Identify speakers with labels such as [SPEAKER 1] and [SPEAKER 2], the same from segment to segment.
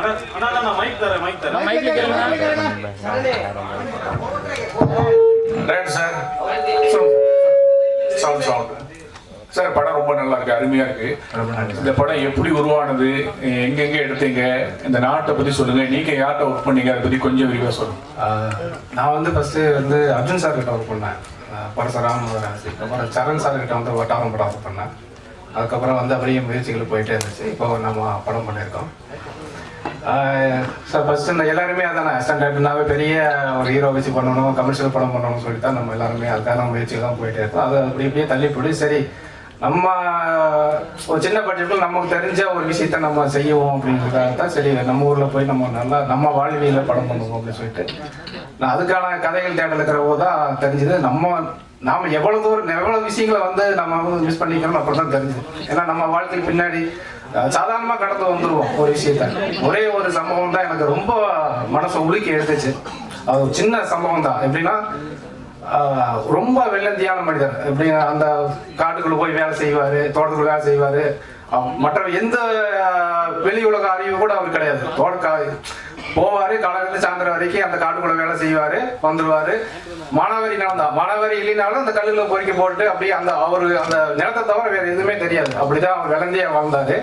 [SPEAKER 1] அண்ணா நான் மைக் தரேன் மைக் தரேன்.
[SPEAKER 2] மைக்ல கேளுங்க
[SPEAKER 3] right sir sound sound sir படம் ரொம்ப நல்லா இருக்கு அருமையா இருக்கு. இந்த படம் எப்படி உருவானது எங்கெங்க எடுத்தீங்க இந்த நாட்டை பத்தி சொல்லுங்க. நீங்க யார்கிட்ட ஒர்க் பண்ணீங்க அதை பத்தி கொஞ்சம் விரிவா சொல்லுங்க.
[SPEAKER 4] நான் வந்து ஃபஸ்ட்டு வந்து அர்ஜுன் சார் கிட்ட ஒர்க் பண்ணேன். பரசுராம் ராசி அப்புறம் சரண் சார் கிட்ட வந்து வட்டாரம் படம் ஒர்க் பண்ணேன். அதுக்கப்புறம் வந்து அப்படியே முயற்சிகள் போயிட்டே இருந்துச்சு. இப்போ நம்ம படம் பண்ணியிருக்கோம். சார் ஃபஸ்ட்டு இந்த எல்லாருமே அதானே ஸ்டாண்டர்ட்னாவே பெரிய ஒரு ஹீரோ வச்சு பண்ணணும் கமர்ஷியல் படம் பண்ணணும்னு சொல்லி தான் நம்ம எல்லாருமே அதுக்கான முயற்சிகள் தான் போயிட்டே இருக்கோம். அதை அப்படி இப்படியே தள்ளி சரி நம்ம ஒரு சின்ன பட்ஜெட்டில் நமக்கு தெரிஞ்ச ஒரு விஷயத்த நம்ம செய்வோம் அப்படின்றதுக்காக தான் சரி நம்ம ஊரில் போய் நம்ம நல்லா நம்ம வாழ்வியில் படம் பண்ணுவோம் அப்படின்னு சொல்லிட்டு நான் அதுக்கான கதைகள் தேடல் போது தான் தெரிஞ்சது. நம்ம நாம் எவ்வளோ தூரம் எவ்வளோ விஷயங்களை வந்து நம்ம வந்து மிஸ் பண்ணிக்கிறோம் அப்புறம் தான் தெரிஞ்சது. ஏன்னா நம்ம வாழ்க்கைக்கு பின்னாடி சாதாரணமாக சாதாரணமா கடந்து வந்துருவோம் ஒரு விஷயத்த. ஒரே ஒரு சம்பவம் தான் எனக்கு ரொம்ப மனசை உலுக்கி எடுத்துச்சு. அது சின்ன சம்பவம் தான். எப்படின்னா ரொம்ப வெள்ளந்தியான மனிதர். எப்படி அந்த காட்டுக்குள்ள போய் வேலை செய்வாரு தோட்டத்துக்குள்ள வேலை செய்வாரு. மற்ற எந்த வெளி உலக அறிவு கூட அவர் கிடையாது. தோட்டக்கா போவாரு காலையில சாயந்தரம் வரைக்கும் அந்த காட்டுக்குள்ள வேலை செய்வாரு வந்துடுவாரு மானாவரி நிலம் தான். இல்லைனாலும் அந்த கல்லுல பொறுக்கி போட்டு அப்படியே அந்த அவரு அந்த நிலத்தை தவிர வேற எதுவுமே தெரியாது. அப்படிதான் அவர் விளந்தியா வாழ்ந்தாரு.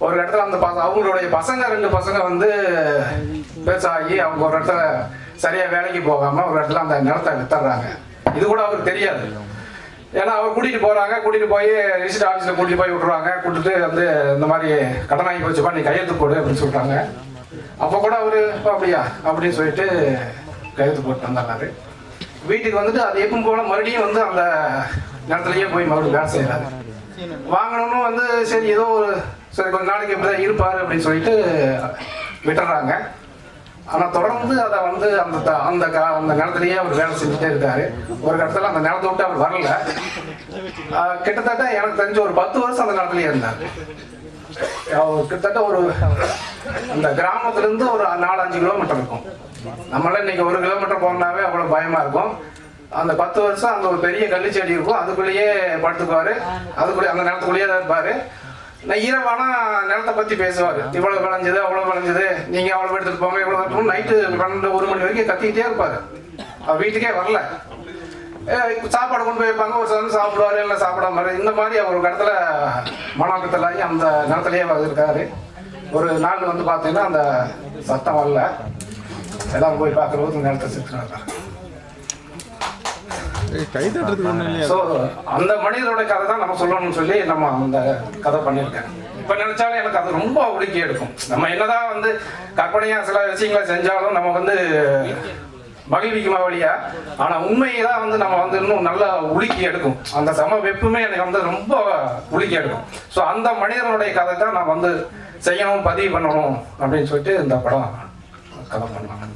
[SPEAKER 4] ஒரு இடத்துல அந்த பச அவங்களுடைய பசங்க ரெண்டு பசங்க வந்து பேசாகி அவங்க ஒரு இடத்துல சரியாக வேலைக்கு போகாம ஒரு இடத்துல அந்த நிலத்தை வித்துறாங்க இது கூட அவருக்கு தெரியாது. ஏன்னா அவர் கூட்டிட்டு போறாங்க கூட்டிட்டு போய் ரிஜிஸ்டர் ஆஃபீஸில் கூட்டிட்டு போய் விட்ருவாங்க கூட்டிட்டு வந்து இந்த மாதிரி கடனாகி போச்சுப்பா நீ கையெழுத்து போடு அப்படின்னு சொல்றாங்க. அப்போ கூட அவர் அப்படியா? அப்படின்னு சொல்லிட்டு கையெழுத்து போட்டு வந்தாரு வீட்டுக்கு வந்துட்டு அது எப்பவும் போல மறுபடியும் வந்து அந்த நேரத்துலயே போய் மறுபடியும் வேலை செய்யறாரு வாங்கணும்னு வந்து சரி ஏதோ ஒரு சரி கொஞ்ச நாளைக்கு இப்படி தான் இருப்பார் அப்படின்னு சொல்லிட்டு விட்டுறாங்க. ஆனால் தொடர்ந்து அதை வந்து அந்த த- அந்த கா- அந்த நிலத்திலேயே அவர் வேலை செஞ்சுட்டே இருக்காரு. ஒரு இடத்துல அந்த நிலத்தை விட்டு அவர் வரல. கிட்டத்தட்ட எனக்கு தெரிஞ்ச ஒரு பத்து வருஷம் அந்த நிலத்திலேயே இருந்தார். அவர் கிட்டத்தட்ட ஒரு அந்த கிராமத்துலேருந்து ஒரு நாலு அஞ்சு கிலோமீட்டர் இருக்கும். நம்மளாம் இன்னைக்கு ஒரு கிலோமீட்டர் போனாவே அவ்வளோ பயமா இருக்கும். அந்த பத்து வருஷம் அந்த ஒரு பெரிய கள்ளி செடி இருக்கும். அதுக்குள்ளேயே படுத்துக்குவாரு. அதுக்குள்ளே அந்த நிலத்துக்குள்ளேயே தான் இருப்பாரு. நான் ஈரவானா நிலத்தை பத்தி பேசுவார். இவ்வளவு விளைஞ்சது அவ்வளவு விளைஞ்சது. நீங்க அவ்வளவு எடுத்துட்டு போங்க இவ்வளவு நைட்டு பன்னெண்டு ஒரு மணி வரைக்கும் கத்திக்கிட்டே இருப்பாரு. அவர் வீட்டுக்கே வரல. சாப்பாடு கொண்டு போய் வைப்பாங்க. ஒரு சிலர் சாப்பிடுவாரு இல்லை சாப்பிடாம இரு. இந்த மாதிரி அவர் ஒரு இடத்துல மனக்கத்தலாகி அந்த நிலத்திலேயே இருக்காரு. ஒரு நாள் வந்து பார்த்தீங்கன்னா அந்த சத்தம் வரல. எல்லாம் போய் பார்க்குறபோது நிலத்தை சுற்றுறாரு
[SPEAKER 2] கை தட்டுறதுக்கு ஒண்ணும் இல்லையா?
[SPEAKER 4] ஸோ அந்த மனிதரோட கதை தான் நம்ம சொல்லணும்னு சொல்லி நம்ம அந்த கதை பண்ணியிருக்கேன். இப்போ நினைச்சாலும் எனக்கு அது ரொம்ப உடுக்கி எடுக்கும். நம்ம என்னதான் வந்து கற்பனையா சில விஷயங்களை செஞ்சாலும் நம்ம வந்து மகிழ்விக்குமா வழியா? ஆனா உண்மையை தான் வந்து நம்ம வந்து இன்னும் நல்லா உலுக்கி எடுக்கும். அந்த சம வெப்புமே எனக்கு வந்து ரொம்ப உலுக்கி எடுக்கும். ஸோ அந்த மனிதனுடைய கதை தான் நான் வந்து செய்யணும் பதிவு பண்ணணும் அப்படின்னு சொல்லிட்டு இந்த படம் கதை பண்ணாங்க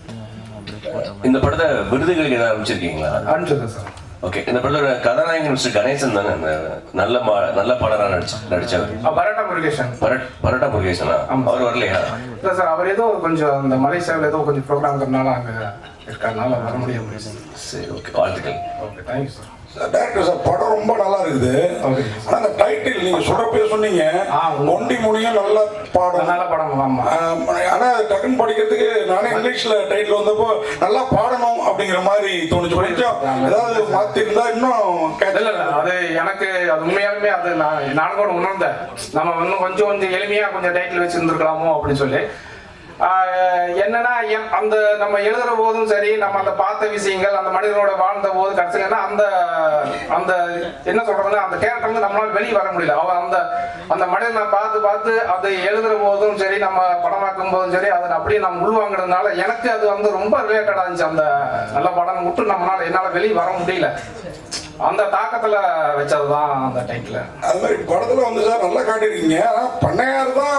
[SPEAKER 5] இந்த படத்தை விருதுகளுக்கு ஏதாவது அமைச்சிருக்கீங்களா
[SPEAKER 4] அனுப்பிச்சிருக்கேன் சார்.
[SPEAKER 5] ஓகே இந்த படத்தோட கதாநாயகன் மிஸ்டர் கணேசன் தானே? நல்ல நல்ல பாடலா நடிச்சு நடிச்சவர்.
[SPEAKER 4] பரோட்டா முருகேசன்.
[SPEAKER 5] பரட் பரோட்டா முருகேசனா. அவர் வரலையா?
[SPEAKER 4] இல்லை சார் அவர் ஏதோ கொஞ்சம் அந்த மலேசியாவில் ஏதோ கொஞ்சம் ப்ரோக்ராம்ங்கிறனால அங்கே இருக்காருனால வர முடியாம
[SPEAKER 5] சரி ஓகே வாழ்த்துக்கள்.
[SPEAKER 4] Okay thank you sir
[SPEAKER 6] director sir படம் ரொம்ப நல்லா இருக்குது
[SPEAKER 4] ஓகே
[SPEAKER 6] ஆனா அந்த டைட்டில் நீங்க சொல்றப்பே சொன்னீங்க. ஒண்டி முனியும் நல்ல பாடம்.
[SPEAKER 4] நல்ல படம்
[SPEAKER 6] ஆனா அது டக்குன்னு படிக்கிறதுக்கு நானே இங்கிலீஷ்ல டைட்டில் வந்தப்போ நல்லா பாடணும் அப்படிங்கிற மாதிரி தோணுச்சு. கொஞ்சம் ஏதாவது மாத்தி இருந்தா இன்னும்
[SPEAKER 4] அது எனக்கு அது உண்மையாலுமே அது நான் நான் கூட உணர்ந்தேன். நம்ம இன்னும் கொஞ்சம் கொஞ்சம் எளிமையாக கொஞ்சம் டைட்டில் வச்சுருந்துருக்கலாமோ அப்படின்னு சொல்லி. என்னன்னா என்- அந்த நம்ம எழுதுற போதும் சரி நம்ம அந்த பார்த்த விஷயங்கள் அந்த மனிதனோட வாழ்ந்த போது கடைசியிலன்னா அந்த அந்த என்ன சொல்றதுன்னா அந்த கேரக்டர் வந்து நம்மளால வெளியே வர முடியல. அவன் அந்த அந்த மனிதனை பார்த்து பார்த்து அதை எழுதுற போதும் சரி நம்ம படமாக்கும் போதும் சரி அதை அப்படியே நம்ம உள்வாங்கிறதுனால எனக்கு அது வந்து ரொம்ப ரிலேட்டடா இருந்துச்சு. அந்த நல்ல படம் விட்டு நம்மளால என்னால வெளியே வர முடியல. அந்த தாக்கத்துல வச்சதுதான் அந்த டைட்டில்
[SPEAKER 6] அது மாதிரி படத்துல வந்து சார் நல்லா காட்டிருக்கீங்க ஆனா பண்ணையார் தான்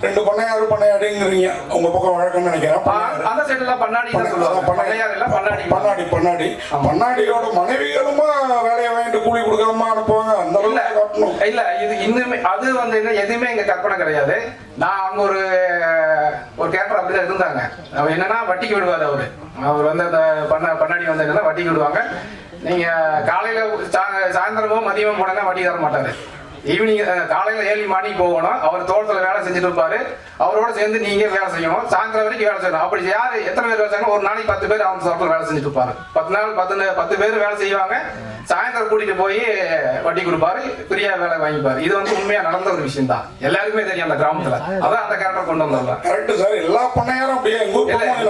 [SPEAKER 6] ரெண்டு பண்ணையாரு பண்ணையாடுங்கிறீங்க. உங்க பக்கம் வழக்கம்னு நினைக்கிறேன்.
[SPEAKER 4] அந்த சைடுல பண்ணாடி பண்ணையார் இல்ல பண்ணாடி.
[SPEAKER 6] பண்ணாடி பண்ணாடி. பண்ணாடியோட மனைவிகளுமா வேலையை வாங்கிட்டு கூலி கொடுக்காம அனுப்புவாங்க? அந்த
[SPEAKER 4] இல்ல.
[SPEAKER 6] அளவுக்கு
[SPEAKER 4] இல்ல இது இன்னுமே அது வந்து என்ன எதுவுமே எங்க கற்பனை கிடையாது. நான் அங்க ஒரு ஒரு கேரக்டர் அப்படிதான் இருந்தாங்க. அவர் என்னன்னா வட்டிக்கு விடுவாரு அவரு. அவர் வந்து அந்த பண்ண பண்ணாடி வந்து என்னன்னா வட்டிக்கு விடுவாங்க. நீங்க காலையில சா- மதியமும் மதியமோ போனா வட்டி தர மாட்டாரு ஈவினிங் காலையில ஏழு மணிக்கு போகணும். அவர் தோட்டத்துல வேலை செஞ்சுட்டு இருப்பாரு. அவரோட சேர்ந்து நீங்க வேலை செய்யணும். சாயந்தரம் வரைக்கும் வேலை செய்யணும். அப்படி யாரு எத்தனை பேர் செய்யணும்? ஒரு நாளைக்கு பத்து பேர் அவங்க தோட்டத்துல வேலை செஞ்சுட்டு இருப்பாரு. பத்து நாள் பத்து பத்து பேர் வேலை செய்வாங்க. சாயந்தரம் கூட்டிட்டு போய் வட்டி கொடுப்பாரு. ஃப்ரீயா வேலை வாங்கிப்பாரு. இது வந்து உண்மையா நடந்த ஒரு விஷயம் தான் எல்லாருக்குமே தெரியும் அந்த கிராமத்துல. அதான் அந்த கேரக்டர் கொண்டு வந்தோம்ல
[SPEAKER 6] கரெக்ட் சார் எல்லா பண்ணையாரும் அப்படியே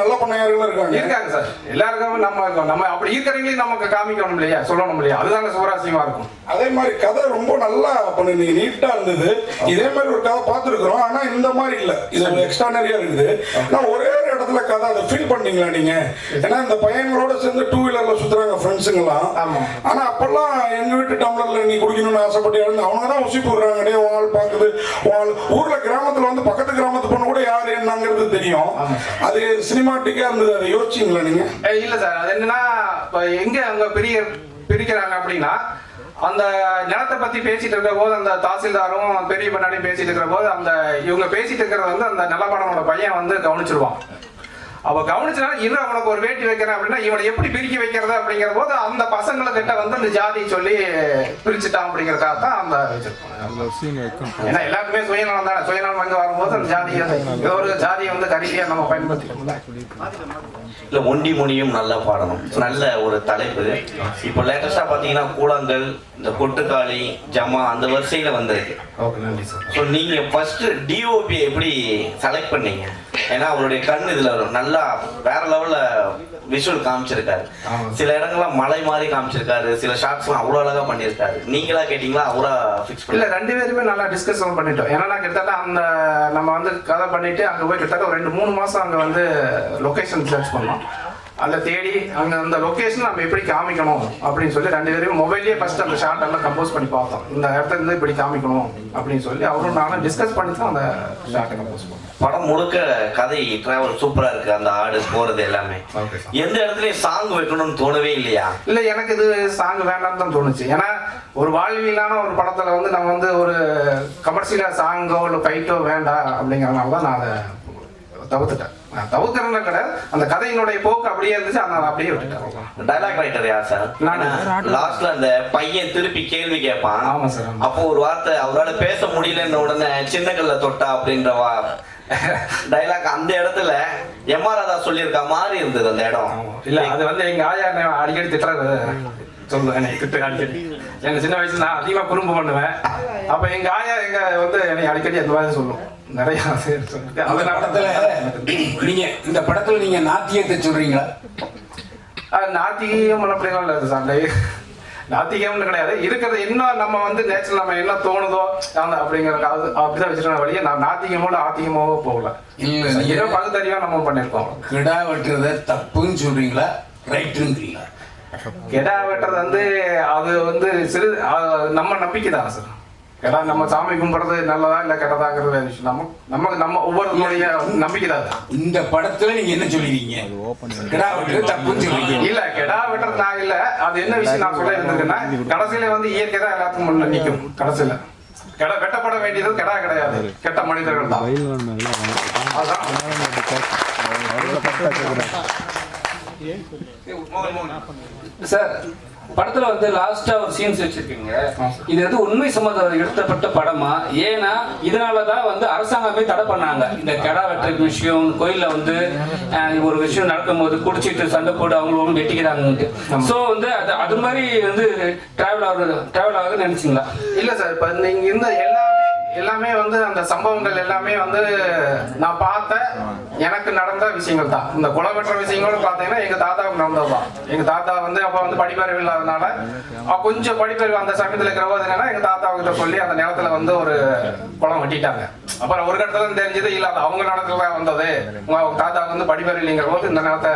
[SPEAKER 6] நல்ல பண்ணையார்கள் இருக்காங்க.
[SPEAKER 4] இருக்காங்க சார் எல்லாருக்கும் நம்ம இருக்கோம். நம்ம அப்படி இருக்கிறவங்களையும் நமக்கு காமிக்கணும் இல்லையா? சொல்லணும் இல்லையா? அதுதாங்க சுவராசியமா இருக்கும்.
[SPEAKER 6] அதே மாதிரி கதை ரொம்ப நல்லா பண்ணிருந்தீங்க நீட்டா இருந்தது. இதே மாதிரி ஒரு கதை பார்த்துருக்குறோம். ஆனா இந்த மாதிரி இல்ல. இது ஒரு எக்ஸ்ட்ரானரியா இருக்குது. நான் ஒரே ஒரு இடத்துல கதை அதை ஃபீல் பண்ணீங்களா நீங்க? ஏன்னா இந்த பையன்களோட சேர்ந்து டூ வீலர்ல சுத்துறாங்க ஃப்ரெண்ட்ஸுங்கெல்லாம்
[SPEAKER 4] ஆமா.
[SPEAKER 6] ஆனா அப்பெல்லாம் எங்க வீட்டு டம்ளர்ல நீ குடிக்கணும்னு ஆசைப்பட்டு இருந்து அவங்க தான் உசி போடுறாங்க. டே பாக்குது உன் ஆள் ஊர்ல கிராமத்துல வந்து பக்கத்து கிராமத்து பொண்ணு கூட யாரு என்னங்கிறது தெரியும். அது சினிமாட்டிக்கா இருந்தது. அதை யோசிச்சீங்களா நீங்க?
[SPEAKER 4] ஏய், இல்ல சார். அது என்னன்னா இப்ப எங்க அவங்க பிரிய பிரிக்கிறாங்க அப்படின்னா அந்த நிலத்தை பத்தி பேசிட்டு இருக்கிற போது அந்த தாசில்தாரும் பெரிய பண்ணாடியும் பேசிட்டு இருக்கிற போது அந்த இவங்க பேசிட்டு இருக்கிறத வந்து அந்த நிலப்படனோட பையன் வந்து கவனிச்சிருவான். அவ கவனிச்சனால இரு அவனுக்கு ஒரு வேட்டி வைக்கிறேன் அப்படின்னா இவனை எப்படி பிரிக்க வைக்கிறது அப்படிங்கிற போது அந்த பசங்களுக்கிட்ட வந்து அந்த ஜாதி சொல்லி பிரிச்சுட்டான் அப்படிங்கறதுக்காக தான் அந்த ஏன்னா எல்லாருக்குமே சுயநலம் தானே. சுயநலம் அங்க வரும்போது அந்த ஜாதியை ஏதோ ஒரு ஜாதியை வந்து கருவியா நம்ம பயன்படுத்திக்கணும்ல
[SPEAKER 7] இல்ல ஒண்டி மொழியும் நல்லா பாடணும். நல்ல ஒரு தலைப்பு. இப்போ லேட்டஸ்டா பாத்தீங்கன்னா கூழாங்கல் இந்த கொட்டுக்காளி ஜமா அந்த வரிசையில வந்திருக்கு.
[SPEAKER 4] ஓகே நன்றி சார்.
[SPEAKER 7] ஸோ நீங்க ஃபர்ஸ்ட் டிஓபி எப்படி செலக்ட் பண்ணீங்க? ஏன்னா அவருடைய கண் இதுல வரும் நல்லா வேற லெவல்ல விஷுவல் காமிச்சிருக்காரு. சில இடங்கள்லாம் மலை மாதிரி காமிச்சிருக்காரு. சில ஷார்ட்ஸ்லாம் அவ்வளோ அழகா பண்ணியிருக்காரு. நீங்களா கேட்டீங்களா? அவரா
[SPEAKER 4] இல்ல
[SPEAKER 7] பண்ணல
[SPEAKER 4] ரெண்டு பேருமே நல்லா டிஸ்கஷன் பண்ணிட்டோம். ஏன்னா நான் கிட்டத்தட்ட அந்த நம்ம வந்து கதை பண்ணிட்டு அங்க போய் கிட்டத்தட்ட ஒரு ரெண்டு மூணு மாசம் அங்க வந்து லொகேஷன் சர்ச் பண்ணோம். அதை தேடி அங்க அந்த லொகேஷன் நம்ம எப்படி காமிக்கணும் அப்படின்னு சொல்லி ரெண்டு பேரும் மொபைல்லயே ஃபர்ஸ்ட் அந்த ஷார்ட் எல்லாம் கம்போஸ் பண்ணி பார்த்தோம். இந்த இடத்துல இருந்து இப்படி காமிக்கணும் அப்படின்னு சொல்லி அவரும் நானும் டிஸ்கஸ் பண்ணி தான் அந்த ஷார்ட்டை கம்போஸ் பண்ணோம்.
[SPEAKER 7] படம் முழுக்க கதை டிராவல் சூப்பரா இருக்கு. அந்த ஆடு போறது எல்லாமே. எந்த இடத்துலயும் சாங் வைக்கணும்னு தோணவே இல்லையா?
[SPEAKER 4] இல்ல எனக்கு இது சாங் வேண்டாம்னு தான் தோணுச்சு. ஏன்னா ஒரு வாழ்வியலான ஒரு படத்துல வந்து நம்ம வந்து ஒரு கமர்ஷியலா சாங்கோ இல்ல ஃபைட்டோ வேண்டாம் அப்படிங்கறதுனால தான் நான் அதை தவிர்த்துட்டேன். நான் தவிர்க்கிறேன்னு கிடையாது அந்த கதையினுடைய போக்கு அப்படியே இருந்துச்சு அதனால அப்படியே விட்டுட்டேன்.
[SPEAKER 7] டைலாக் ரைட்டர் யார் சார்?
[SPEAKER 4] நானு.
[SPEAKER 7] லாஸ்ட்ல அந்த பையன் திருப்பி கேள்வி கேட்பான்.
[SPEAKER 4] ஆமா சார்.
[SPEAKER 7] அப்போ ஒரு வார்த்தை அவரால பேச முடியலன்னு உடனே சின்ன கல்ல தொட்டா அப்படின்ற வா டைலாக் அந்த இடத்துல எம் ஆர் ராதா சொல்லியிருக்க மாதிரி இருந்தது அந்த இடம்.
[SPEAKER 4] இல்ல அது வந்து எங்க ஆயா என்னை அடிக்கடி திட்டுறது சொல்லு என்னை திட்டு அடிக்கடி எங்க சின்ன வயசுல நான் அதிகமா குறும்பு பண்ணுவேன். அப்ப எங்க ஆயா எங்க வந்து என்னை அடிக்கடி அந்த மாதிரி சொல்லும். நிறைய
[SPEAKER 8] அந்த படத்துல நீங்க இந்த படத்துல நீங்க நாத்தியத்தை சொல்றீங்களா?
[SPEAKER 4] அது நாத்திகம் அப்படிலாம் இல்லை சார் அந்த நாத்திகம்னு கிடையாது. இருக்கிறது இன்னும் நம்ம வந்து நேச்சர் நம்ம என்ன தோணுதோ அந்த அப்படிங்கிற அது அப்படிதான் வச்சுருக்க வழியே நான் நாத்திகமோட ஆத்திகமாவோ போகல.
[SPEAKER 8] இல்ல
[SPEAKER 4] ஏதோ பகுத்தறிவா நம்ம பண்ணியிருக்கோம்
[SPEAKER 8] கிடா வெட்டுறத தப்புன்னு சொல்றீங்களா? ரைட்டுங்கிறீங்களா
[SPEAKER 4] கெடா வெட்டுறது வந்து அது வந்து சிறு நம்ம நம்பிக்கை தான் சார். கெடா நம்ம சாமி கும்பிடுறது நல்லதா இல்ல கெட்டதாங்கிறது விஷயம். நம்ம நமக்கு நம்ம ஒவ்வொருத்தருடைய நம்பிக்கை தான்.
[SPEAKER 8] இந்த படத்துல நீங்க என்ன சொல்லிருக்கீங்க? கிடா வெட்டுறது தப்புன்னு சொல்றீங்க
[SPEAKER 4] இல்ல கெடா வெட்டுறது நான் இல்ல. அது என்ன விஷயம் நான் சொல்ல இருந்திருக்கேன்னா கடைசியில வந்து இயற்கை தான் எல்லாத்துக்கும் முன்ன நிக்கும். கடைசியில. கெடா வெட்டப்பட வேண்டியது கெடா கிடையாது. கெட்ட மனிதர்கள் தான். அதான்.
[SPEAKER 9] சார் படத்துல வந்து லாஸ்டா ஒரு சீன்ஸ் வச்சிருக்கீங்க. இது வந்து உண்மை சம்மந்தம் எடுத்தப்பட்ட படமா? ஏன்னா இதனாலதான் வந்து அரசாங்கமே தடை பண்ணாங்க. இந்த கெடா வெட்டுற விஷயம் கோயில்ல வந்து ஒரு விஷயம் நடக்கும்போது குடிச்சிட்டு சண்டை போட்டு அவங்களும் வெட்டிக்கிறாங்க சோ வந்து அது அது மாதிரி வந்து டிராவல் ஆகுது டிராவல் ஆகுதுன்னு நினைச்சீங்களா?
[SPEAKER 4] இல்ல சார் இப்ப நீங்க இருந்த எல்லாமே எல்லாமே வந்து அந்த சம்பவங்கள் எல்லாமே வந்து நான் பார்த்த எனக்கு நடந்த விஷயங்கள் தான். இந்த கொலை வெட்டுற விஷயங்களும் பார்த்தீங்கன்னா எங்க தாத்தாவுக்கு நடந்ததுதான். எங்க தாத்தா வந்து அப்ப வந்து படிப்பறிவு இல்லாதனால கொஞ்சம் படிப்பறிவு அந்த சமயத்துல இருக்கிற போது என்னன்னா எங்க தாத்தா கிட்ட சொல்லி அந்த நிலத்துல வந்து ஒரு குளம் வெட்டிட்டாங்க. அப்புறம் ஒரு கட்டத்துல தெரிஞ்சது இல்ல அது அவங்க நிலத்துல வந்தது. உங்க தாத்தாவுக்கு வந்து படிப்பறிவு இல்லைங்கிற போது இந்த நிலத்தை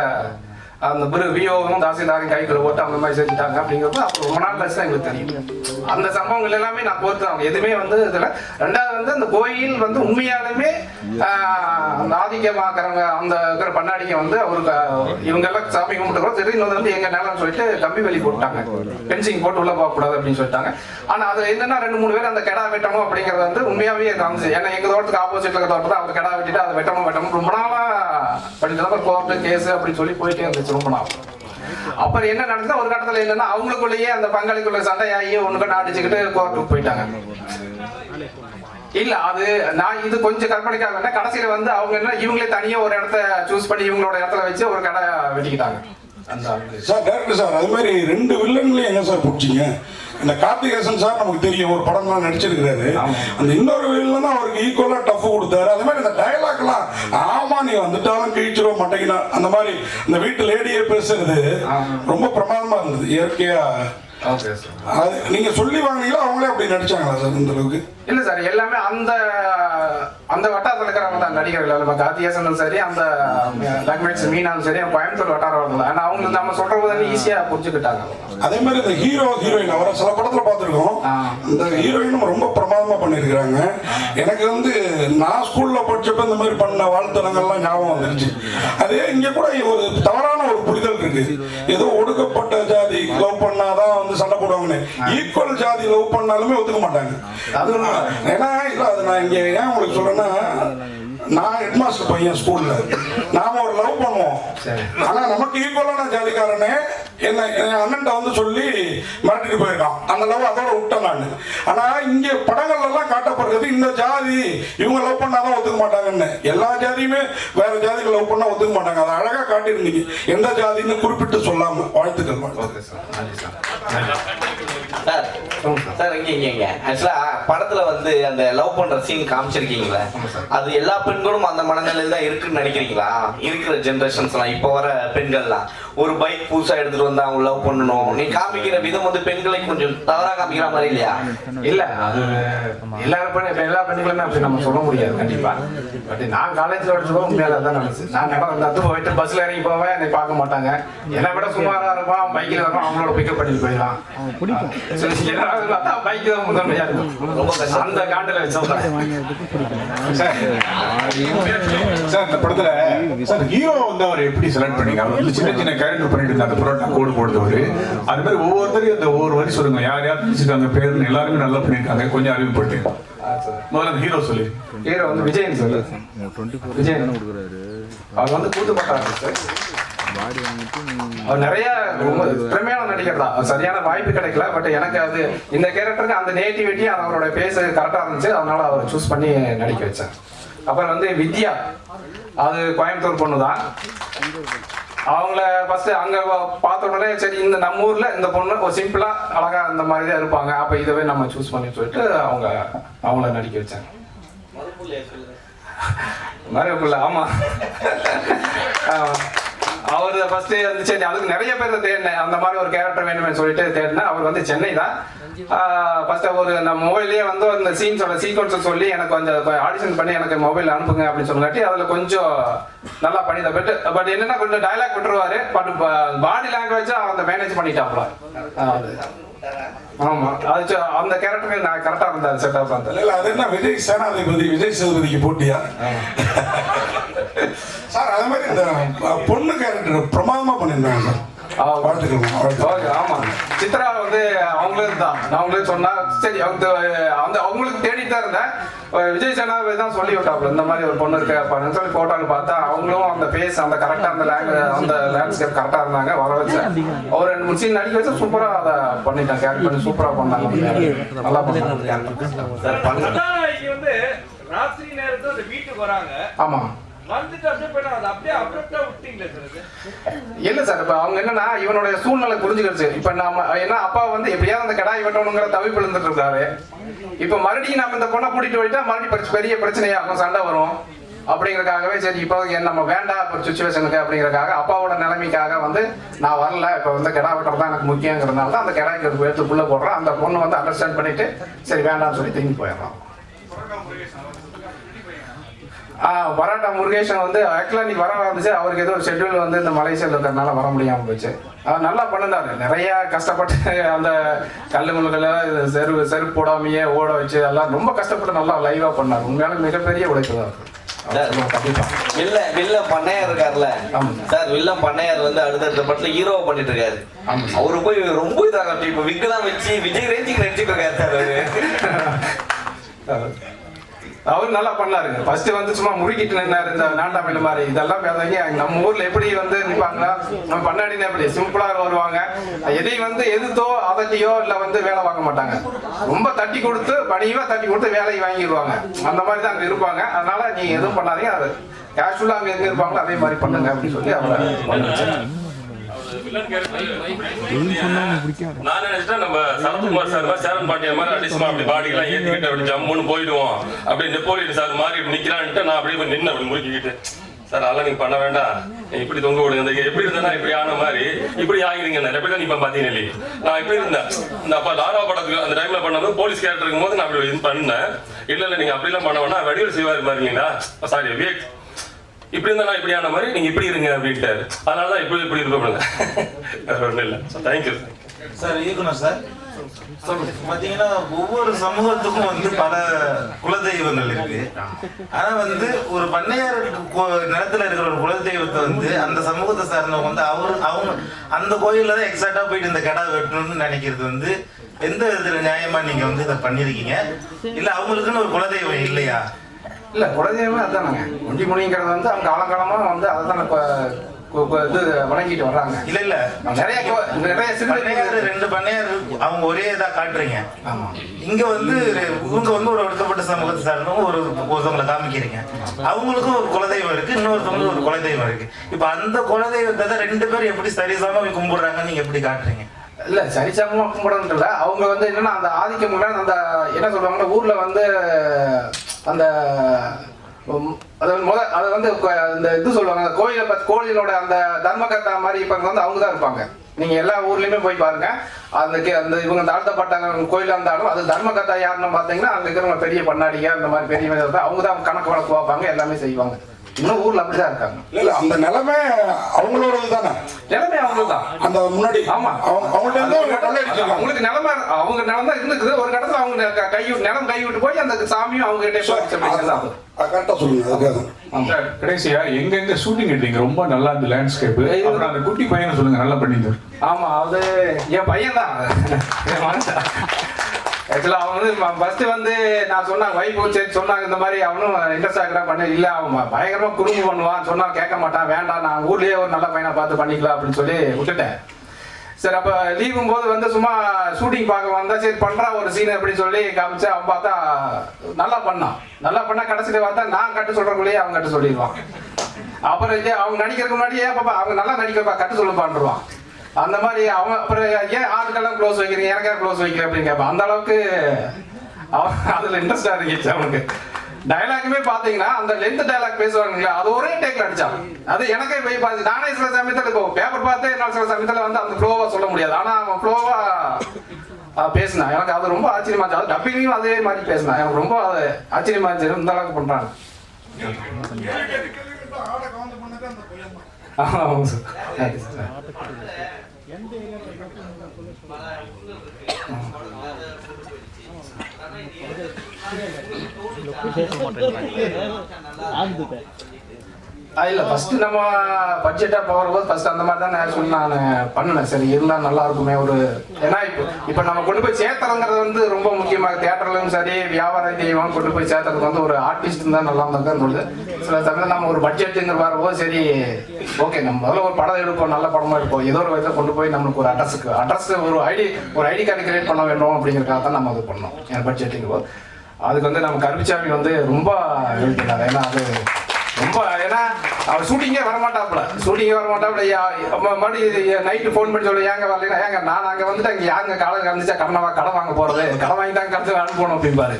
[SPEAKER 4] அந்த பிறகு விஓவும் தாசில்தாரையும் கைக்குள்ள போட்டு அந்த மாதிரி செஞ்சுட்டாங்க அப்படிங்கிறது அப்புறம் ரொம்ப நாள் கழிச்சு தான் எங்களுக்கு தெரியும். அந்த சம்பவங்கள் எல்லாமே நான் பொறுத்து அவங்க எதுவுமே வந்து இதில் ரெண்டாவது வந்து அந்த கோயில் வந்து உண்மையாலுமே அந்த ஆதிக்கமாக்குறவங்க அந்த இருக்கிற பண்ணாடிங்க வந்து அவருக்கு இவங்கெல்லாம் சாமி கும்பிட்டுக்கிறோம் சரி இன்னொரு வந்து எங்க நிலம் சொல்லிட்டு கம்பி வெளி போட்டாங்க. பென்சிங் போட்டு உள்ள போக கூடாது அப்படின்னு சொல்லிட்டாங்க. ஆனா அது என்னன்னா ரெண்டு மூணு பேர் அந்த கெடா வெட்டணும் அப்படிங்கறது வந்து உண்மையாவே காமிச்சு ஏன்னா எங்க தோட்டத்துக்கு ஆப்போசிட்ல இருக்க தோட்டத்தை அவர் கெடா வெட்டிட்டு அதை வெட்டணும் வெட்டணும். ரொம்ப படிக்கலாம் கோர்ட்டு கேஸ் அப்படின்னு சொல்லி போயிட்டே இருந்துச்சு ரொம்ப நாள். அப்புறம் என்ன நடந்தது? ஒரு கட்டத்துல என்னன்னா அவங்களுக்குள்ளேயே அந்த பங்காளிக்குள்ள சண்டையாகி ஒண்ணுக்கு அடிச்சுக்கிட்டு கோர்ட்டுக்கு போயிட்டாங்க. இல்ல அது நான் இது கொஞ்சம் கற்பனைக்காக கடைசியில வந்து அவங்க என்ன இவங்களே தனியா ஒரு இடத்த சூஸ் பண்ணி இவங்களோட இடத்துல வச்சு ஒரு கடை வெட்டிக்கிட்டாங்க.
[SPEAKER 6] Sir director sir. அது மாதிரி ரெண்டு வில்லன்களையும் எங்க சார் பிடிச்சிங்க? இந்த கார்த்திகேசன் சார் நமக்கு தெரியும் ஒரு படம்லாம் நடிச்சிருக்காரு அந்த இன்னொரு வில்லன் தான் அவருக்கு ஈக்குவலா டஃப் கொடுத்தாரு. அது மாதிரி இந்த டயலாக்லாம் நீ வந்துட்டாலும் கிழிச்சிருவ மாட்டேங்கினா அந்த மாதிரி இந்த வீட்டு லேடியே பேசுறது ரொம்ப பிரமாதமா இருந்தது. இயற்கையா அது நீங்க சொல்லி வாங்கினீங்களா? அவங்களே அப்படி நடிச்சாங்களா சார் இந்த அளவுக்கு?
[SPEAKER 4] இல்ல சார் எல்லாமே அந்த அந்த வட்டாரத்தில் இருக்கிறவங்க தான் நடிகர்கள். நம்ம கார்த்திகேசனும் சரி அந்த லாங்குவேஜ் மீனாலும் சரி கோயம்புத்தூர் வட்டாரம் ஆனா அவங்க நம்ம சொல்றது வந்து ஈஸியா புரிஞ்சுக்கிட்டாங்க.
[SPEAKER 6] அதே மாதிரி இந்த ஹீரோ ஹீரோயின் அவரை சில படத்துல பார்த்துருக்கோம். இந்த ஹீரோயினும் ரொம்ப பிரமாதமா பண்ணியிருக்கிறாங்க. எனக்கு வந்து நான் ஸ்கூல்ல படிச்சப்ப இந்த மாதிரி பண்ண வாழ்த்தனங்கள்லாம் ஞாபகம் வந்துருச்சு. அதே இங்க கூட ஒரு தவறான ஒரு புரிதல் இருக்கு. ஏதோ ஒடுக்கப்பட்ட ஜாதி லவ் பண்ணாதான் வந்து சண்டை போடுவாங்கன்னு. ஈக்குவல் ஜாதி லவ் பண்ணாலுமே ஒத்துக்க மாட்டாங்க.
[SPEAKER 4] அது.
[SPEAKER 6] ஏன்னா இல்ல அது நான் இங்க ஏன் உங்களுக்கு சொல்றேன்னா நான் ஹெட் மாஸ்டர் பையன் ஸ்கூல்ல நாம ஒரு லவ் பண்ணுவோம். ஆனா நமக்கு ஈக்குவலான ஜாதிக்காரனே என்ன என் அண்ணன்ட்ட வந்து சொல்லி மிரட்டிட்டு போயிருக்கான். அந்த லவ் அதோட விட்டேன் நான். ஆனா இங்க படங்கள்ல எல்லாம் காட்டப்படுறது இந்த ஜாதி இவங்க லவ் பண்ணாதான் ஒத்துக்க மாட்டாங்கன்னு. எல்லா ஜாதியுமே வேற ஜாதிகள் லவ் பண்ணா ஒத்துக்க மாட்டாங்க. அதை அழகா காட்டியிருந்தீங்க. எந்த ஜாதின்னு குறிப்பிட்டு சொல்லாம. வாழ்த்துக்கள் வாழ்த்துக்கள்.
[SPEAKER 4] சார் சார்
[SPEAKER 7] சார் இங்க இங்க. இங்க ஆக்சுவலா படத்துல வந்து அந்த லவ் பண்ற சீன் காமிச்சிருக்கீங்களா அது எல்லா பெண்களும் அந்த மனநிலையில தான் இருக்குன்னு நினைக்கிறீங்களா? இருக்கிற ஜென்ரேஷன்ஸ் எல்லாம் இப்ப வர பெண்கள்லாம். ஒரு பைக் புதுசா எடுத்துட்டு வந்தா அவங்க லவ் பண்ணணும். நீ காமிக்கிற விதம் வந்து பெண்களை கொஞ்சம் தவறா காமிக்கிற மாதிரி இல்லையா?
[SPEAKER 4] இல்ல அது எல்லா பெண் இப்ப எல்லா பெண்களுமே அப்படி நம்ம சொல்ல முடியாது கண்டிப்பா. பட் நான் காலேஜ்ல படிச்சப்போ உண்மையில தான் நினைச்சு நான் நட அந்த அது போயிட்டு பஸ்ல இறங்கி போவேன் என்னை பார்க்க மாட்டாங்க. என்னை விட சுமாரா இருப்பான் பைக்கில் வருவான் அவங்களோட பிக்கப் பண்ணிட்டு போயிடலாம் எல்லாரும் பார்த்தா பைக் தான் முதன்மையா இருக்கும்.
[SPEAKER 7] ரொம்ப.
[SPEAKER 4] அந்த காண்டில் வச்சோம்
[SPEAKER 3] சார் சார் இந்த படத்துல சார் ஹீரோ வந்து அவர் எப்படி செலக்ட் பண்ணீங்க? வந்து சின்ன சின்ன கேரக்டர் பண்ணிட்டு அந்த புரோட்டா கோடு போடுறவர் அது மாதிரி ஒவ்வொருத்தரையும் அந்த ஒவ்வொரு வரி சொல்லுங்க. யார் யார் நடிச்சிருக்காங்க பேருன்னு எல்லாருமே நல்லா பண்ணியிருக்காங்க. கொஞ்சம் அறிவுப்பட்டு முதல்ல அந்த ஹீரோ சொல்லி.
[SPEAKER 4] ஹீரோ வந்து விஜயன் சொல்லு விஜயன். அவர் வந்து கூத்துப்பட்டாரு சார் அவர் நிறைய ரொம்ப திறமையான நடிகர் தான். அவர் சரியான வாய்ப்பு கிடைக்கல. பட் எனக்கு அது இந்த கேரக்டருக்கு அந்த நேட்டிவிட்டி அவரோட பேச கரெக்டா இருந்துச்சு. அதனால அவர் சூஸ் பண்ணி நடிக்க வச்சேன் அப்புறம் வந்து வித்யா. அது கோயம்புத்தூர் பொண்ணு தான் அவங்கள ஃபர்ஸ்ட் அங்க பார்த்த உடனே சரி இந்த நம்ம ஊர்ல இந்த பொண்ணு ஒரு சிம்பிளா அழகா இந்த மாதிரி தான் இருப்பாங்க. அப்ப இதவே நம்ம சூஸ் பண்ணி சொல்லிட்டு அவங்க அவங்கள நடிக்க வச்சேன் மரபுள்ள ஆமா. அவர் ஃபர்ஸ்ட் வந்து சரி அதுக்கு நிறைய பேர் தேடினேன் அந்த மாதிரி ஒரு கேரக்டர் வேணுமே சொல்லிட்டு தேடினேன் அவர் வந்து சென்னை தான். ஃபர்ஸ்ட் ஒரு நம்ம மொபைல்லேயே வந்து அந்த சீன்ஸோட சீக்வன்ஸை சொல்லி எனக்கு கொஞ்சம் ஆடிஷன் பண்ணி எனக்கு மொபைல் அனுப்புங்க அப்படின்னு சொன்னாட்டி அதில் கொஞ்சம் நல்லா பண்ணி பட் பட் என்னன்னா கொஞ்சம் டயலாக் விட்டுருவாரு. பட் பாடி லாங்குவேஜ் அந்த மேனேஜ் பண்ணிட்டாப்ல ஆமா. அது அந்த கேரக்டருக்கு நான் கரெக்டாக இருந்தேன் செட்டப் அந்த
[SPEAKER 6] இல்ல அது என்ன விஜய் சேனாதிபதி விஜய் சேதுபதிக்கு போட்டியா? சார் அதே மாதிரி இந்த பொண்ணு கேரக்டர் பிரமாதமா பண்ணியிருந்தாங்க சார். வாழ்த்துக்கள்
[SPEAKER 4] ஆமா. சித்ரா வந்து அவங்களும் தான். நான் அவங்களே சொன்னா சரி அவங்க அந்த அவங்களுக்கு தேடிட்டு தான் இருந்தேன். விஜய் சேனாவே தான் சொல்லி விட்டாப்புல இந்த மாதிரி ஒரு பொண்ணு இருக்கு அப்படின்னு சொல்லி போட்டோன்னு பார்த்தா அவங்களும் அந்த ஃபேஸ் அந்த கரெக்டா அந்த லேங்குவேஜ் அந்த லேண்ட்ஸ்கேப் கரெக்டா இருந்தாங்க வர வச்சேன் ஒரு ரெண்டு மூணு சீன் நடிக்க வச்சு சூப்பரா அதை பண்ணிட்டேன் கேரக்ட் பண்ணி சூப்பரா பண்ணாங்க. நல்லா பண்ணாங்க.
[SPEAKER 1] வந்து ராத்திரி நேரத்துல அந்த வீட்டுக்கு வராங்க.
[SPEAKER 4] ஆமா.
[SPEAKER 1] சார்
[SPEAKER 4] இல்ல சார் இப்ப அவங்க என்னன்னா இவனுடைய சூழ்நிலை புரிஞ்சுக்கிடுச்சு இப்ப நாம ஏன்னா அப்பா வந்து எப்படியாவது அந்த கடாய் வெட்டணுங்கிற தவிப்பு இருந்துட்டு இருக்காரு இப்ப மறுபடியும் நாம இந்த பொண்ணை கூட்டிட்டு போயிட்டா மறுபடியும் பிரச்ச- பெரிய பிரச்சனையாகும் சண்டை வரும். அப்படிங்கறக்காகவே சரி இப்போ என் நம்ம வேண்டாம் இப்போ சுச்சுவேஷனுக்கு அப்படிங்கறக்காக அப்பாவோட நிலைமைக்காக வந்து நான் வரல. இப்போ வந்து கிடா வெட்டுறது தான் எனக்கு முக்கியங்கிறதுனால தான் அந்த கிடாய்க்கு எடுத்து போடுறோம் உள்ள அந்த பொண்ணு வந்து அண்டர்ஸ்டாண்ட் பண்ணிட்டு சரி வேண்டாம்னு சொல்லி திரும்பி போயிடலாம் பரோட்டா முருகேஷன் வந்து ஆக்சுவலாக இன்னைக்கு வர இருந்துச்சு அவருக்கு ஏதோ ஷெட்யூல் வந்து இந்த மலேசியாவில் இருக்கிறதுனால வர முடியாம போச்சு. அவர் நல்லா பண்ணினாரு நிறைய கஷ்டப்பட்டு அந்த கல் முள்ளுகளை செருப்பு செருப்பு போடாமையே ஓட வச்சு எல்லாம் ரொம்ப கஷ்டப்பட்டு நல்லா லைவா பண்ணார். உண்மையாலும் மிகப்பெரிய உழைப்பு தான்
[SPEAKER 7] வில்ல வில்ல பண்ணையார் இருக்கார்ல. சார் வில்ல பண்ணையார் வந்து அடுத்தடுத்த படத்துல ஹீரோ பண்ணிட்டு இருக்காரு. அவரு போய் ரொம்ப இதாக இப்ப விக்கெல்லாம் வச்சு விஜய் ரேஞ்சுக்கு நடிச்சிட்டு இருக்காரு சார் அவர்
[SPEAKER 4] நல்லா பண்ணாருங்க ஃபர்ஸ்ட் வந்து சும்மா முறுக்கிட்டு நின்னாரு. இந்த நாட்டாமையில மாதிரி. இதெல்லாம் பேசாங்க நம்ம ஊர்ல எப்படி வந்து நிற்பாங்கன்னா நம்ம பண்ணாடினா எப்படி சிம்பிளா வருவாங்க. எதையும் வந்து எதுத்தோ அதட்டியோ இல்ல வந்து வேலை வாங்க மாட்டாங்க. ரொம்ப தட்டி கொடுத்து பணியுமா தட்டி கொடுத்து வேலையை வாங்கிடுவாங்க அந்த மாதிரி தான் அங்க இருப்பாங்க. அதனால நீங்க எதுவும் பண்ணாதீங்க. அது கேஷுவலா அங்க எங்க இருப்பாங்களோ அதே மாதிரி பண்ணுங்க அப்படின்னு சொல்லி அவரை
[SPEAKER 10] நான் நினைச்சிட்டேன் நம்ம சரத்குமார் சார் மாதிரி சேரன் பாண்டியன் மாதிரி அடிச்சுமா அப்படி பாடிலாம் அப்படி ஜம்முன்னு போயிடுவோம் அப்படி நெப்போலியன் சார் மாதிரி இப்படி நான் அப்படியே போய் நின்று அப்படி முறுக்கிக்கிட்டு சார் அதெல்லாம் நீங்க பண்ண வேண்டாம் இப்படி தொங்க விடுங்க இந்த எப்படி இருந்தா இப்படி ஆன மாதிரி இப்படி ஆகிறீங்க நிறைய பேர் தான் பாத்தீங்க இல்லையே நான் இப்படி இருந்தேன் இந்த அப்ப லாரா படத்துக்கு அந்த டைம்ல பண்ணும்போது போலீஸ் கேரக்டர் இருக்கும்போது நான் அப்படி இது பண்ணேன். இல்ல இல்ல நீங்க அப்படிலாம் பண்ண வேண்டாம் வடிவில் செய்வாரு பாருங்களா சாரி விவேக் இப்படி இருந்தா நான் இப்படி ஆன மாதிரி நீங்க இப்படி இருங்க அப்படின்ட்டாரு. அதனால தான் இப்படி இப்படி இருக்க முடியல வேற இல்ல. தேங்க்யூ
[SPEAKER 1] சார் இயக்குனர் சார் பாத்தீங்கன்னா ஒவ்வொரு சமூகத்துக்கும் வந்து பல குலதெய்வங்கள் இருக்கு. ஆனா வந்து ஒரு பண்ணையாருக்கு கோ- நிலத்துல இருக்கிற ஒரு குலதெய்வத்தை வந்து அந்த சமூகத்தை சார்ந்தவங்க வந்து அவரு அவங்க அந்த கோயில்ல தான் எக்ஸாக்டா போயிட்டு இந்த கடை வெட்டணும்னு நினைக்கிறது வந்து எந்த விதத்துல நியாயமா நீங்க வந்து இதை பண்ணிருக்கீங்க? இல்ல அவங்களுக்குன்னு ஒரு குலதெய்வம் இல்லையா?
[SPEAKER 4] இல்ல குலதெய்வமே அதானுங்க. ஒண்டி முனிங்கிறது வந்து அவங்க காலங்காலமா வந்து அதை தான் இது வணங்கிட்டு வர்றாங்க.
[SPEAKER 1] இல்ல இல்ல.
[SPEAKER 4] நிறைய நிறைய
[SPEAKER 1] பண்ணையார் ரெண்டு பண்ணையார் அவங்க ஒரே இதா காட்டுறீங்க.
[SPEAKER 4] ஆமா.
[SPEAKER 1] இங்க வந்து இவங்க வந்து ஒரு ஒடுக்கப்பட்ட சமூகத்தை சார்ந்தவங்க ஒரு ஒருத்தவங்களை காமிக்கிறீங்க. அவங்களுக்கும் ஒரு குலதெய்வம் இருக்கு இன்னொருத்தவங்களுக்கு ஒரு குலதெய்வம் இருக்கு. இப்ப அந்த குலதெய்வத்தை தான் ரெண்டு பேரும் எப்படி சரிசமமா கும்பிடுறாங்கன்னு நீங்க எப்படி காட்டுறீங்க?
[SPEAKER 4] இல்ல சரிசமமா கும்பிடணும் இல்ல அவங்க வந்து என்னன்னா அந்த ஆதிக்கம் அந்த என்ன சொல்றாங்கன்னா ஊர்ல வந்து அந்த அதாவது முத அதை வந்து அந்த இது சொல்லுவாங்க அந்த கோயிலை கோயிலோட அந்த தர்மகர்த்தா மாதிரி இப்ப வந்து அவங்க தான் இருப்பாங்க. நீங்க எல்லா ஊர்லயுமே போய் பாருங்க. அந்த அந்த இவங்க தாழ்த்தப்பட்டாங்க கோயில் இருந்தாலும் அது தர்மகர்த்தா யாருன்னு பாத்தீங்கன்னா அங்க இருக்கிறவங்க பெரிய பண்ணாடிங்க அந்த மாதிரி பெரிய அவங்க தான் கணக்கு வழக்கு பார்ப்பாங்க எல்லாமே செய்வாங்க. இன்னும் ஊர்ல அப்படிதான் இருக்காங்க.
[SPEAKER 6] இல்ல இல்ல அந்த நிலைமை அவங்களோடது தானே?
[SPEAKER 4] நிலைமை அவங்களுக்கு தான்
[SPEAKER 6] அந்த முன்னாடி
[SPEAKER 4] ஆமா.
[SPEAKER 6] அவங்க அவங்கள்ட்ட இருந்து
[SPEAKER 4] அவங்களுக்கு நிலம அவங்க நிலம் இருந்துக்குது. ஒரு கட்டத்துல அவங்க க- நிலம் கை விட்டு போய் அந்த சாமியும் அவங்க கிட்டே
[SPEAKER 6] கரெக்டா சொல்லுங்க
[SPEAKER 3] கடைசியா எங்க எங்க ஷூட்டிங் எடுத்தீங்க? ரொம்ப நல்லா இந்த லேண்ட்ஸ்கேப் அப்புறம் அந்த குட்டி பையனை சொல்லுங்க நல்லா பண்ணியிருந்தாரு.
[SPEAKER 4] ஆமா அது என் பையன் தான் ஆக்சுவலாக மனுஷன் அவன் வந்து ஃபர்ஸ்ட் வந்து நான் சொன்னா வைஃப் சரி சொன்னாங்க. இந்த மாதிரி அவனும் இன்ட்ரெஸ்ட் ஆகிறா பண்ண இல்லை அவன் பயங்கரமாக குறும்பு பண்ணுவான். சொன்னால் கேட்க மாட்டான். வேண்டாம் நான் ஊர்லேயே ஒரு நல்ல பையனை பார்த்து பண்ணிக்கலாம் அப்படின்னு சொல்லி விட்டுட்டேன். சரி அப்போ லீவும் போது வந்து சும்மா ஷூட்டிங் பார்க்க வந்தா சரி பண்ணுறா ஒரு சீன் அப்படின்னு சொல்லி காமிச்சு அவன் பார்த்தா நல்லா பண்ணான். நல்லா பண்ணா கடைசியில் பார்த்தா நான் கட்டு சொல்கிறக்குள்ளேயே அவன் கட்டு சொல்லிடுவான். அப்புறம் அவங்க நடிக்கிறதுக்கு முன்னாடியே பாப்பா அவங்க நல்லா நடிக்கிறப்பா கட்டு சொல்லுப்பான்ருவான் அந்த மாதிரி அவங்க அப்புறம் ஏன் ஆளுக்கெல்லாம் க்ளோஸ் வைக்கிறீங்க? எனக்கு க்ளோஸ் வைக்கிறேன் அப்படின்னு கேட்பான் அந்த அளவுக்கு அவன் அதுல இன்ட்ரெஸ்டா இருந்துச்சு அவனுக்கு. டயலாக்குமே பாத்தீங்கன்னா அந்த லென்த் டயலாக் பேசுவாங்களா அது ஒரே டேக்ல அடிச்சான். அது எனக்கே போய் பார்த்து நானே சில சமயத்துல இப்போ பேப்பர் பார்த்து என்னால் சில சமயத்துல வந்து அந்த ஃப்ளோவா சொல்ல முடியாது. ஆனா அவன் ஃப்ளோவா பேசினான். எனக்கு அது ரொம்ப ஆச்சரியமா இருந்துச்சு. அது டப்பிங்லையும் அதே மாதிரி பேசினான். எனக்கு ரொம்ப அது ஆச்சரியமா இருந்துச்சு. இந்த அளவுக்கு பண்றாங்க ஆமாம் சார் சார் ஆ, இல்ல ஃபர்ஸ்ட் நம்ம பட்ஜெட்டா போகிறபோது ஃபர்ஸ்ட் அந்த மாதிரி தான் நான் சொல்லி நான் பண்ணினேன் சரி இருந்தா நல்லா இருக்குமே ஒரு ஏன்னா இப்போ இப்போ நம்ம கொண்டு போய் சேர்த்துறங்கிறது வந்து ரொம்ப முக்கியமாக தியேட்டர்லயும் சரி வியாபார தெய்வம் கொண்டு போய் சேர்த்துறது வந்து ஒரு ஆர்டிஸ்ட் தான் நல்லா இருந்தால் சொல்லுது சில சமயம் நம்ம ஒரு பட்ஜெட்டுங்கிற வரும்போது சரி ஓகே நம்ம முதல்ல ஒரு படம் எடுப்போம் நல்ல படமா எடுப்போம். ஏதோ ஒரு விதத்தில் கொண்டு போய் நம்மளுக்கு ஒரு அட்ரஸுக்கு அட்ரஸ் ஒரு ஐடி ஒரு ஐடி கார்டு கிரியேட் பண்ண வேண்டும் அப்படிங்கிறதுக்காக தான் நம்ம அது பண்ணோம். என் பட்ஜெட்டுங்க போது. அதுக்கு வந்து நம்ம கருப்பிச்சாமி வந்து ரொம்ப எழுதினார் ஏன்னா அது ரொம்ப ஏன்னா அவர் ஷூட்டிங்கே வரமாட்டாப்புல. ஷூட்டிங்கே வரமாட்டாப்புல. யா- மறுபடியும் நைட்டு ஃபோன் பண்ணி சொல்ல ஏங்க வரலைன்னா ஏங்க நான் அங்கே வந்துட்டு அங்கே யாங்க கடை கலந்துச்சா கடனை வா கடன் வாங்க போறது? கடன் வாங்கி தான் கடைசி அனுப்பணும் அப்படிம்பாரு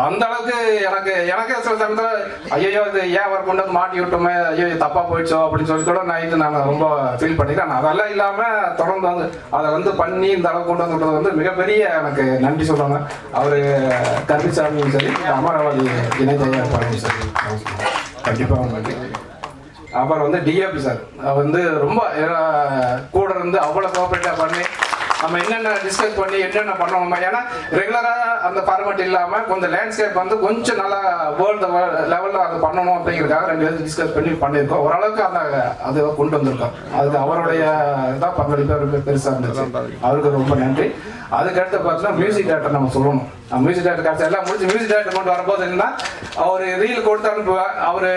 [SPEAKER 4] அந்த அளவுக்கு எனக்கு எனக்கு சில சமயத்தில் ஐயோ இது ஏன் அவர் கொண்டு வந்து மாட்டி விட்டோமே ஐயோ தப்பா போயிடுச்சோ அப்படின்னு சொல்லி கூட நைட்டு நான் ரொம்ப ஃபீல் பண்ணிக்கிறேன். அதெல்லாம் இல்லாம தொடர்ந்து வந்து அதை வந்து பண்ணி இந்த அளவுக்கு கொண்டு வந்து வந்து மிகப்பெரிய எனக்கு நன்றி சொல்றாங்க அவரு கருமிசாமியும் சரி அமராவதி இணை சரி. சரி கண்டிப்பா உங்களுக்கு அப்புறம் வந்து டிஏபி சார் வந்து ரொம்ப கூட இருந்து அவ்வளோ கோஆப்ரேட்டாக பண்ணி நம்ம என்னென்ன டிஸ்கஸ் பண்ணி என்னென்ன பண்ணணுமா ஏன்னா ரெகுலராக அந்த ஃபார்மேட் இல்லாமல் கொஞ்சம் லேண்ட்ஸ்கேப் வந்து கொஞ்சம் நல்லா வேர்ல்டு லெவலில் அது பண்ணணும் அப்படிங்கிறதுக்காக ரெண்டு பேரும் டிஸ்கஸ் பண்ணி பண்ணியிருக்கோம். ஓரளவுக்கு அந்த அதை கொண்டு வந்திருக்கோம். அதுக்கு அவருடைய இதான் பங்களிப்பு பெருசாக இருந்துச்சு. அவருக்கு ரொம்ப நன்றி. அதுக்கடுத்து பார்த்தீங்கன்னா மியூசிக் டேரக்டர் நம்ம சொல்லணும். மியூசிக் டேரக்டர் காசு எல்லாம் முடிச்சு மியூசிக் டேரக்டர் கொண்டு வரும்போது என்னன்னா அவர் ரீல் கொடுத்து அனுப்புவேன் அவர்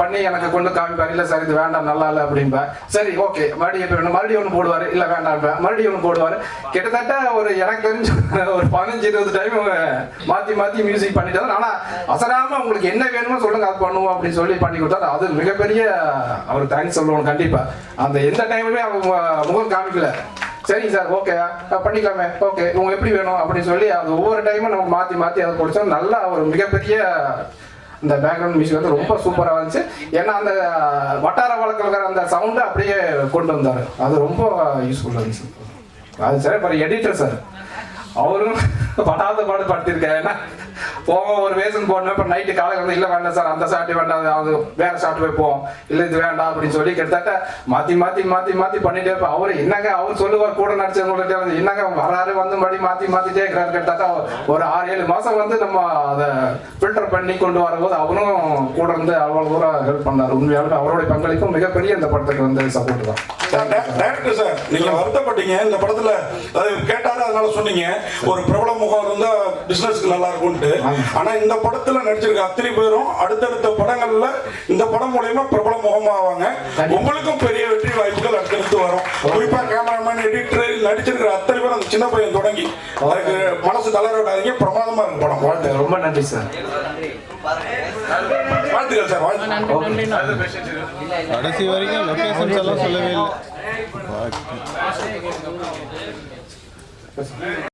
[SPEAKER 4] பண்ணி எனக்கு கொண்டு காமிப்பார். இல்லை சார் இது வேண்டாம் நல்லா இல்லை அப்படிம்பேன் சரி ஓகே மறுபடியும் இப்போ வேணும் மறுபடியும் ஒன்று போடுவார். இல்லை வேண்டாம் மறுபடியும் ஒன்று போடுவார். கிட்டத்தட்ட ஒரு எனக்கு தெரிஞ்ச ஒரு பதினஞ்சு இருபது டைம் மாற்றி மாற்றி மியூசிக் பண்ணிட்டாரு ஆனால் அசராமல் உங்களுக்கு என்ன வேணுமோ சொல்லுங்க அது பண்ணுவோம் அப்படின்னு சொல்லி பண்ணி கொடுத்தாரு. அது மிகப்பெரிய அவர் தேங்க்ஸ் சொல்லணும் கண்டிப்பாக அந்த எந்த டைமுமே அவங்க முகம் காமிக்கல. சரிங்க சார் ஓகே பண்ணிக்கலாமே. ஓகே உங்களுக்கு எப்படி வேணும் அப்படின்னு சொல்லி அது ஒவ்வொரு டைமும் நம்ம மாற்றி மாற்றி அதை கொடுத்தோம் நல்லா ஒரு மிகப்பெரிய இந்த பேக்ரவுண்ட் மியூசிக் வந்து ரொம்ப சூப்பராக இருந்துச்சு. ஏன்னா அந்த வட்டார வழக்கில் அந்த சவுண்டை அப்படியே கொண்டு வந்தார். அது ரொம்ப யூஸ்ஃபுல்லாக இருந்துச்சு. அது சார் இப்போ எடிட்டர் சார். அவரும் படாத பாடு படுத்திருக்காரு. ஏன்னா போவோம் ஒரு வேஷன் போடணும். இப்போ நைட்டு வந்து இல்லை வேண்டாம் சார் அந்த ஷார்ட் வேண்டாம் அது வேற ஷார்ட் வைப்போம் இல்லை இது வேண்டாம் அப்படின்னு சொல்லி கிட்டத்தட்ட மாற்றி மாற்றி மாற்றி மாற்றி பண்ணிட்டே இருப்போம் அவர் என்னங்க அவர் சொல்லுவார் கூட நடிச்சவங்கள்ட்ட வந்து என்னங்க வராரு வந்து மறுபடி மாற்றி மாற்றிட்டே இருக்கிறாரு. கிட்டத்தட்ட ஒரு ஆறு ஏழு மாதம் வந்து நம்ம அதை ஃபில்டர் பண்ணி கொண்டு வரும்போது அவரும் கூட இருந்து அவ்வளோ தூரம் ஹெல்ப் பண்ணார். உண்மையாலுமே அவருடைய பங்களிப்பும் மிகப்பெரிய இந்த படத்துக்கு வந்து சப்போர்ட் தான்.
[SPEAKER 6] டேரக்டர் சார் நீங்க வருத்தப்பட்டீங்க. இந்த படத்துல அது கேட்டாரு அதனால சொன்னீங்க. ஒரு பிரபல முகம் இருந்தா பிசினஸ்க்கு நல்லா இருக்கும்ட்டு ஆனா இந்த படத்துல நடிச்சிருக்க அத்தனை பேரும் அடுத்தடுத்த படங்கள்ல இந்த படம் மூலயமா பிரபல முகமாவாங்க. உங்களுக்கும் பெரிய வெற்றி வாய்ப்புகள் அடுத்தடுத்து வரும். குறிப்பா கேமராமேன் எடிட்டர் நடிச்சிருக்கிற அத்தனை பேரும் அந்த சின்ன பையன் தொடங்கி அதுக்கு மனசு தளர விடாதீங்க பிரமாதமா இருக்கு படம். வாழ்த்து
[SPEAKER 4] ரொம்ப நன்றி சார்.
[SPEAKER 6] வாழ்த்துக்கள் சார். வாழ்த்து
[SPEAKER 2] கடைசி வரைக்கும் லொகேஷன்ஸ் எல்லாம் சொல்லவே இல்லை.